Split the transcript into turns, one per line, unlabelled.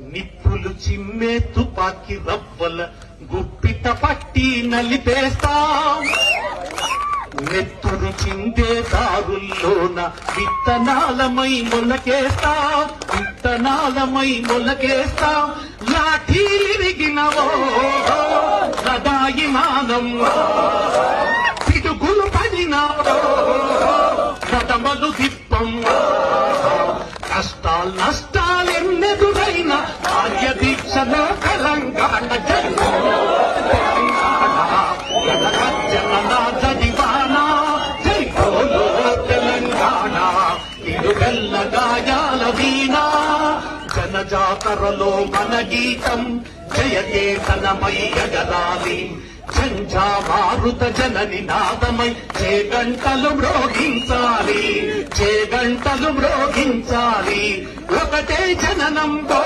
నిప్పులు చిమ్మే తుపాకి రవ్వల గుప్పిట పట్టి నలిపేస్తాం. నెత్తురు చిందే దారుల్లోన విత్తనాలమై మొలకేస్తాం. విత్తనాలమై మొలకేస్తాం. లాఠీలిరిగినవో సదాయి మానం. పిడుగులు పడినవో కదమలు దిప్పం. కష్టాలు నష్టాలెన్నెదురైన ఇరుగల్ల గాయాల వీణా జనజాతరలో మన గీతం జయకేతనమై ఎగరాలి. జంఝా జనని నాదమై చేగంటలు మ్రోగించాలి చేగంటలు మ్రోగించాలి. ఒకటే జననంతో